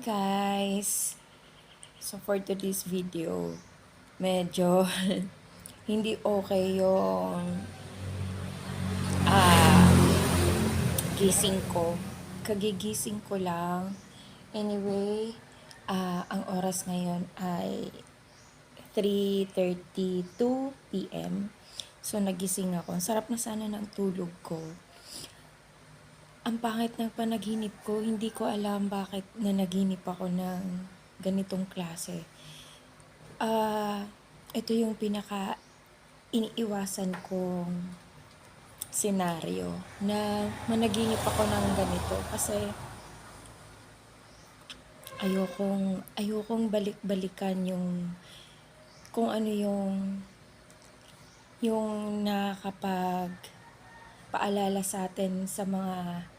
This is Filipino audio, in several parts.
guys so for today's video medyo hindi okay yung ah gising ko kagigising ko lang anyway ah ang oras ngayon ay 3.32 p.m. So, nagising ako. Sarap na sana ng tulog ko. Ang pangit ng panaginip ko, hindi ko alam bakit na naginip ako ng ganitong klase. Ah, ito yung pinaka iniiwasan kong senaryo na managinip ako ng ganito kasi ayokong ayokong balik-balikan yung kung ano yung yung nakakapag paalala sa atin sa mga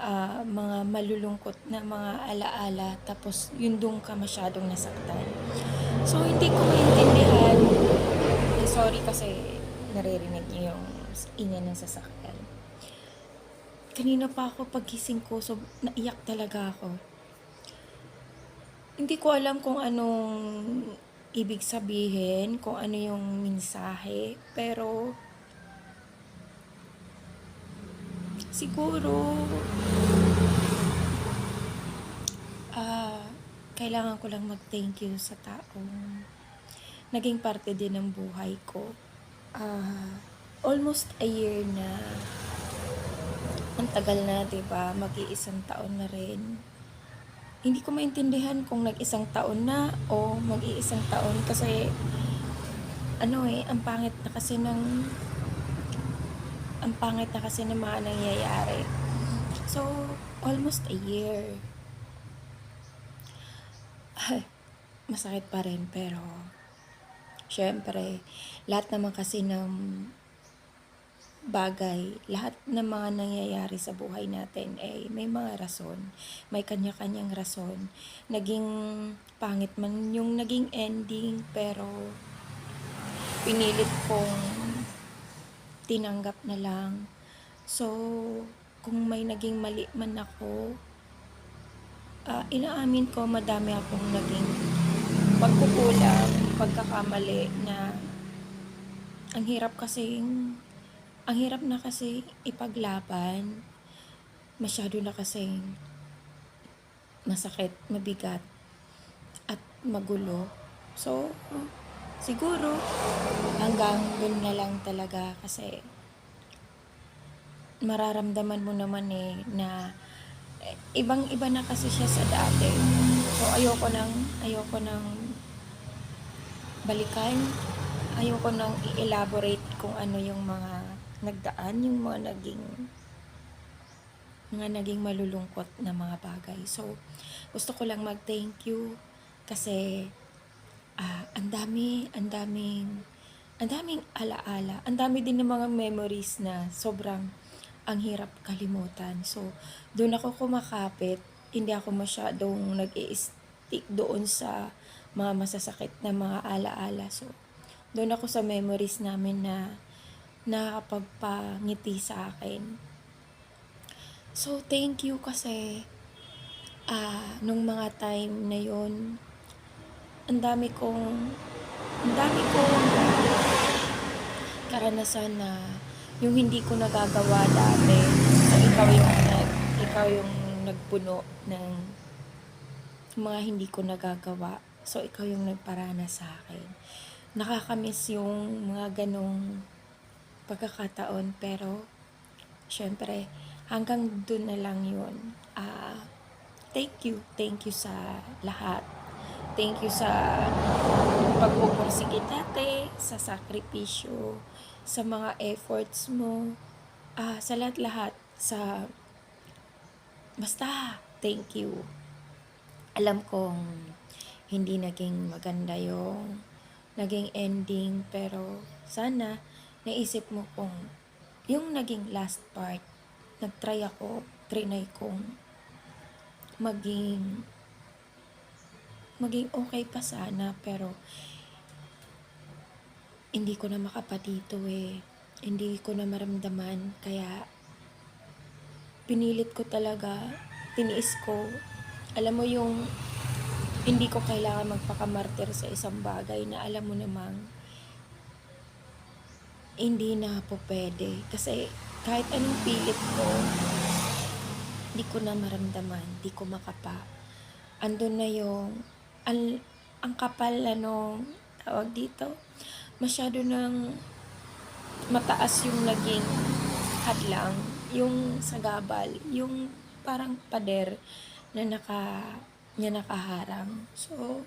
ah, mga malulungkot na mga alaala tapos yun doon ka masyadong nasaktan. So hindi ko maintindihan. Eh, sorry kasi naririnig niyo yung ingay ng sasakyan. Kanina pa ako pagising ko so naiyak talaga ako. Hindi ko alam kung anong ibig sabihin, kung ano yung mensahe, pero siguro ah kailangan ko lang mag-thank you sa taong naging parte din ng buhay ko. Ah, almost a year na ang tagal na, ba? Mag-iisang taon na rin hindi ko maintindihan kung nag-isang taon na o mag-iisang taon kasi ano eh, ang pangit na kasi ng ang pangit na kasi ng mga nangyayari. So, almost a year. Masakit pa rin pero syempre, lahat naman kasi ng bagay, lahat ng mga nangyayari sa buhay natin ay may mga rason. May kanya-kanyang rason. Naging pangit man yung naging ending, pero pinilit kong tinanggap na lang. So, kung may naging mali man ako, ah, inaamin ko madami akong naging pagkukulang, pagkakamali na ang hirap kasing ang hirap na kasi ipaglaban. Masyado na kasing masakit, mabigat, at magulo. So, siguro, hanggang dun na lang talaga kasi mararamdaman mo naman eh na eh, ibang-iba na kasi siya sa dati. So, ayoko nang, ayoko nang balikan. Ayoko nang i-elaborate kung ano yung mga nagdaan yung mga naging mga naging malulungkot na mga bagay. So, gusto ko lang mag-thank you kasi ah, ang dami, ang daming ang daming alaala. Ang dami din ng mga memories na sobrang ang hirap kalimutan. So, doon ako kumakapit. Hindi ako masyadong nag stick doon sa mga masasakit na mga alaala. So, doon ako sa memories namin na nakakapagpangiti sa akin. So, thank you kasi ah nung mga time na yon ang dami kong ang dami kong karanasan na yung hindi ko nagagawa dati. So, ikaw yung nag, ikaw yung nagpuno ng mga hindi ko nagagawa. So, ikaw yung nagparana sa akin. Nakakamiss yung mga ganong pagkakataon pero syempre hanggang dun na lang yun ah thank you thank you sa lahat thank you sa pagpupursige dati sa sakripisyo sa mga efforts mo ah sa lahat-lahat sa basta thank you. Alam kong hindi naging maganda yung naging ending pero sana naisip mo kung yung naging last part, nagtry ako, trinay kong maging maging okay pa sana pero hindi ko na makapatito eh. Hindi ko na maramdaman kaya pinilit ko talaga, tiniis ko alam mo yung hindi ko kailangan magpakamartir sa isang bagay na alam mo namang hindi na po pwede. Kasi kahit anong pilit ko, hindi ko na maramdaman, hindi ko makapa. Andun na yung, ang, ang kapal ano, tawag dito, masyado ng mataas yung naging hadlang, yung sagabal, yung parang pader na naka, niya nakaharang. So,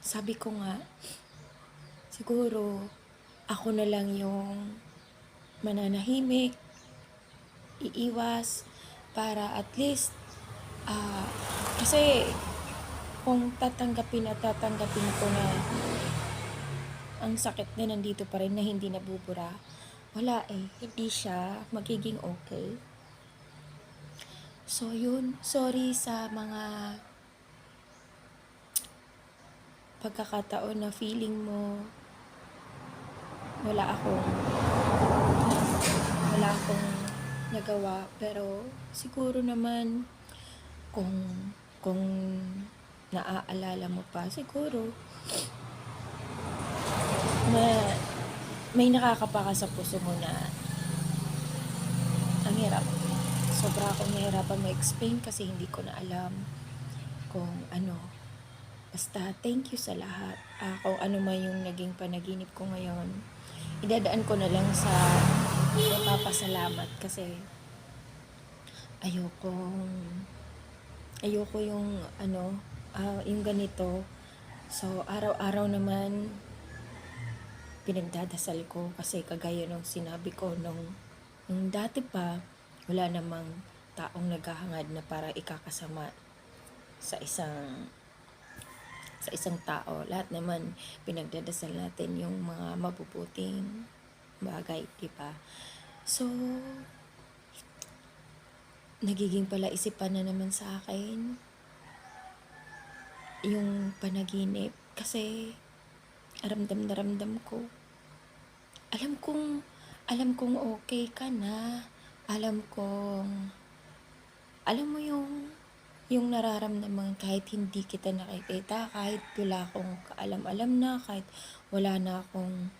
sabi ko nga, siguro, ako na lang yung mananahimik, iiwas, para at least, ah, kasi, kung tatanggapin at tatanggapin ko na ang sakit na nandito pa rin na hindi nabubura, wala eh, hindi siya magiging okay. So yun, sorry sa mga pagkakataon na feeling mo wala akong wala akong nagawa. Pero siguro naman kung kung naaalala mo pa siguro na may nakakapaka sa puso mo na ang hirap. Sobra akong nahirapan ma-explain kasi hindi ko na alam kung ano. Basta thank you sa lahat. Ah, kung ano man yung naging panaginip ko ngayon idadaan ko na lang sa papasalamat kasi ayokong ayoko yung ano ah, yung ganito so araw-araw naman pinagdadasal ko kasi kagaya nung sinabi ko nung, nung dati pa wala namang taong naghahangad na para ikakasama sa isang sa isang tao. Lahat naman pinagdadasal natin yung mga mabubuting bagay, di ba? So, nagiging pala isipan na naman sa akin yung panaginip kasi ramdam na ramdam ko. Alam kong, alam kong okay ka na. Alam kong, alam mo yung, yung nararamdaman kahit hindi kita nakikita, kahit wala akong kaalam-alam na, kahit wala na akong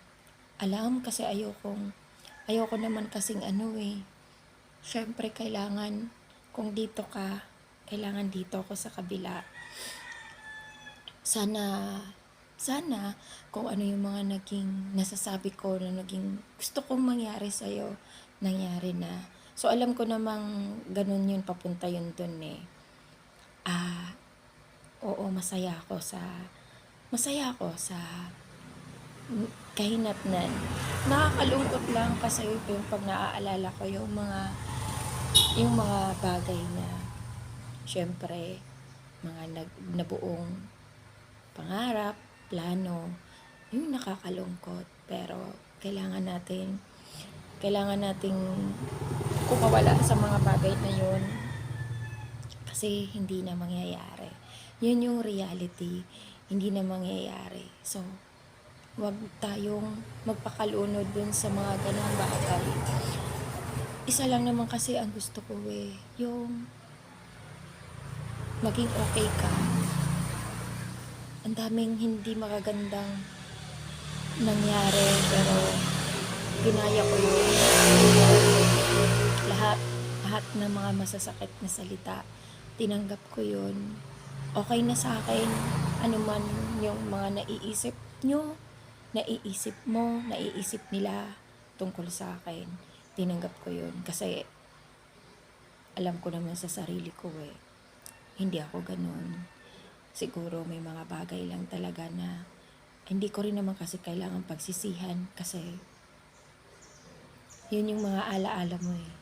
alam kasi ayokong, ayoko naman kasing ano eh. Siyempre kailangan, kung dito ka, kailangan dito ako sa kabila. Sana, sana, kung ano yung mga naging nasasabi ko na naging gusto kong mangyari sa'yo, nangyari na. So, alam ko namang ganun yun, papunta yun dun eh. Ah, oo, masaya ako sa, masaya ako sa kahinatnan. Nakakalungkot lang kasi yung pag naaalala ko yung mga, yung mga bagay na, syempre, mga nag, nabuong pangarap, plano, yung nakakalungkot. Pero, kailangan natin, kailangan nating kumawala sa mga bagay na yun kasi hindi na mangyayari. Yun yung reality, hindi na mangyayari. So, wag tayong magpakalunod dun sa mga ganang bagay. Isa lang naman kasi ang gusto ko eh, yung maging okay ka. Ang daming hindi makagandang nangyari pero ginaya ko yun. Lahat, lahat ng mga masasakit na salita, tinanggap ko yun. Okay na sa akin, ano man yung mga naiisip nyo, naiisip mo, naiisip nila tungkol sa akin. Tinanggap ko yun kasi alam ko naman sa sarili ko eh, hindi ako ganun. Siguro may mga bagay lang talaga na hindi ko rin naman kasi kailangan pagsisihan kasi yun yung mga alaala mo eh.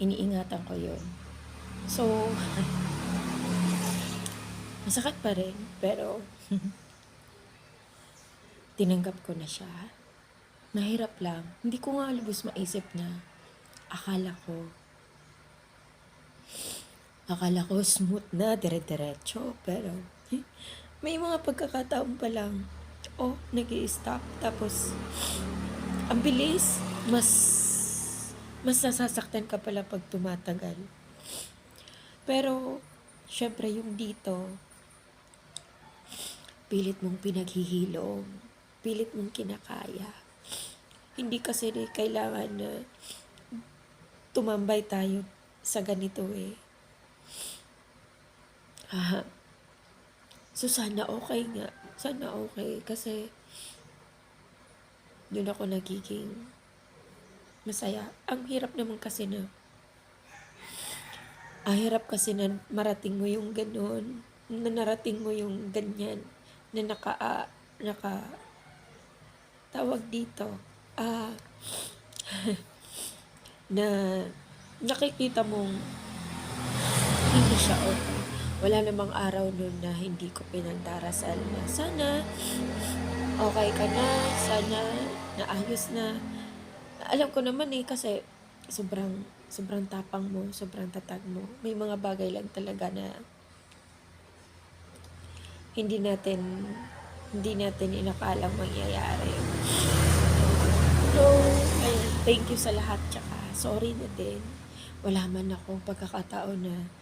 Iniingatan ko yun. So, masakit pa rin, pero tinanggap ko na siya. Nahirap lang. Hindi ko nga lubos maisip na akala ko akala ko smooth na, dire-diretso, pero may mga pagkakataon pa lang, oh, nag stop tapos, ang bilis, mas, mas nasasaktan ka pala pag tumatagal. Pero, syempre yung dito, pilit mong pinaghihilom, pilit mong kinakaya. Hindi kasi kailangan na tumambay tayo sa ganito eh. Ah, so sana okay nga. Sana okay. Kasi doon ako nagiging masaya. Ang hirap naman kasi na ang hirap kasi na marating mo yung ganun, na narating mo yung ganyan, na naka, ah, naka, tawag dito, ah, na nakikita mong hindi siya okay. Wala namang araw nun na hindi ko pinagdarasal na sana okay ka na, sana naayos na. Alam ko naman eh kasi sobrang sobrang tapang mo, sobrang tatag mo. May mga bagay lang talaga na hindi natin hindi natin inakalang mangyayari. So, ayun, thank you sa lahat tsaka sorry na din. Wala man akong pagkakataon na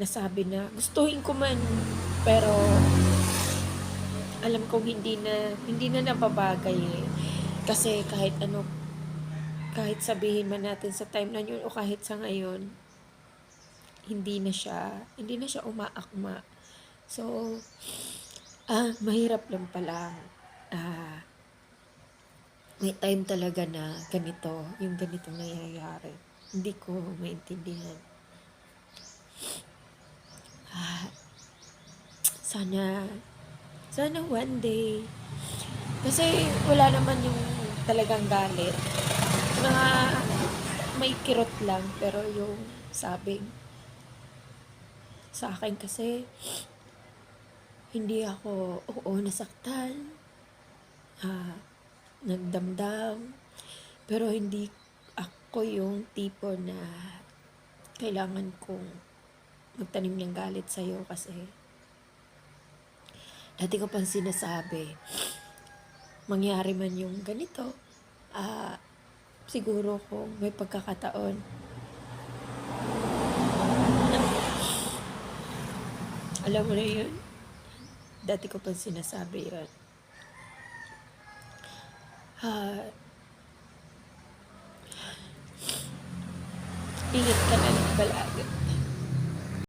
nasabi na gustuhin ko man pero alam kong hindi na hindi na napabagay eh. Kasi kahit ano kahit sabihin man natin sa time na yun o kahit sa ngayon hindi na siya hindi na siya umaakma. So ah mahirap lang pala ah may time talaga na ganito, yung ganitong nangyayari. Hindi ko maintindihan. Ah, sana, sana one day. Kasi wala naman yung talagang galit. Mga may kirot lang, pero yung sabing sa akin kasi hindi ako, oo, nasaktan. Ah, nagdamdam. Pero hindi ako yung tipo na kailangan kong magtanim ng galit sa'yo kasi dati ko pang sinasabi, mangyari man yung ganito, ah, siguro kung may pagkakataon, alam mo na yun, dati ko pang sinasabi yun. Ah, ingat ka na lang palagi.